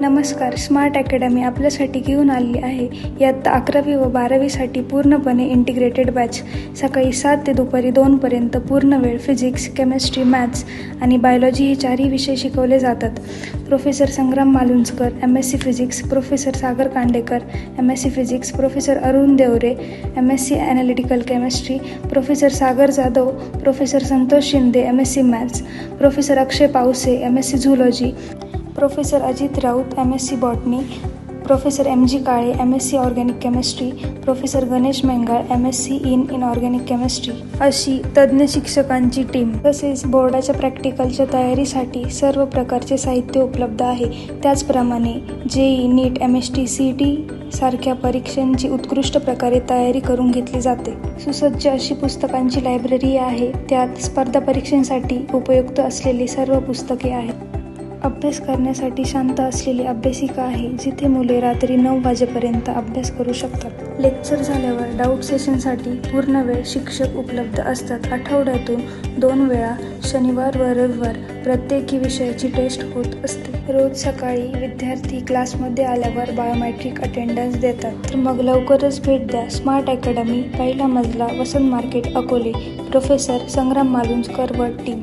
नमस्कार smart academy आपल्यासाठी घेऊन आली आहे. यात अकरावी व बारावीसाठी पूर्णपणे इंटिग्रेटेड बॅच सकाळी सात ते दुपारी दोनपर्यंत पूर्ण वेळ फिजिक्स केमिस्ट्री मॅथ्स आणि बायोलॉजी हे चारही विषय शिकवले जातात. Professor Sangram Malunjkar M S C physics professor Sagar Kandekar M S C physics professor Arun Deore M S C analytical chemistry professor Sagar Jadhav professor Santosh Shinde M S C maths professor Akshay Pawse M S C zoology professor Ajit Raut M S C botany professor M G Kale M S C organic chemistry professor Ganesh Mengal M S C in in organic chemistry अशी तज्ज्ञ शिक्षकांची team तसेच बोर्डाच्या प्रॅक्टिकलच्या तयारीसाठी सर्व प्रकारचे साहित्य उपलब्ध आहे. त्याचप्रमाणे JEE NEET M S T C T सारख्या परीक्षांची उत्कृष्ट प्रकारे तयारी करून घेतली जाते. सुसज्ज अशी पुस्तकांची लायब्ररी आहे. त्यात स्पर्धा परीक्षांसाठी उपयुक्त असलेली सर्व पुस्तके आहेत. अभ्यास करण्यासाठी शांत असलेली अभ्यासिका आहे जिथे मुले रात्री नऊ वाजेपर्यंत अभ्यास करू शकतात. लेक्चर झाल्यावर डाऊट सेशनसाठी पूर्ण वेळ शिक्षक उपलब्ध असतात. आठवड्यातून दोन वेळा शनिवार व रविवार प्रत्येकी विषयाची टेस्ट होत असते. रोज सकाळी विद्यार्थी क्लासमध्ये आल्यावर बायोमॅट्रिक अटेंडन्स देतात. तर मग लवकरच भेट द्या. स्मार्ट अकॅडमी पहिला मजला वसंत मार्केट अकोले. प्रोफेसर संग्राम मालुंजकर व टीम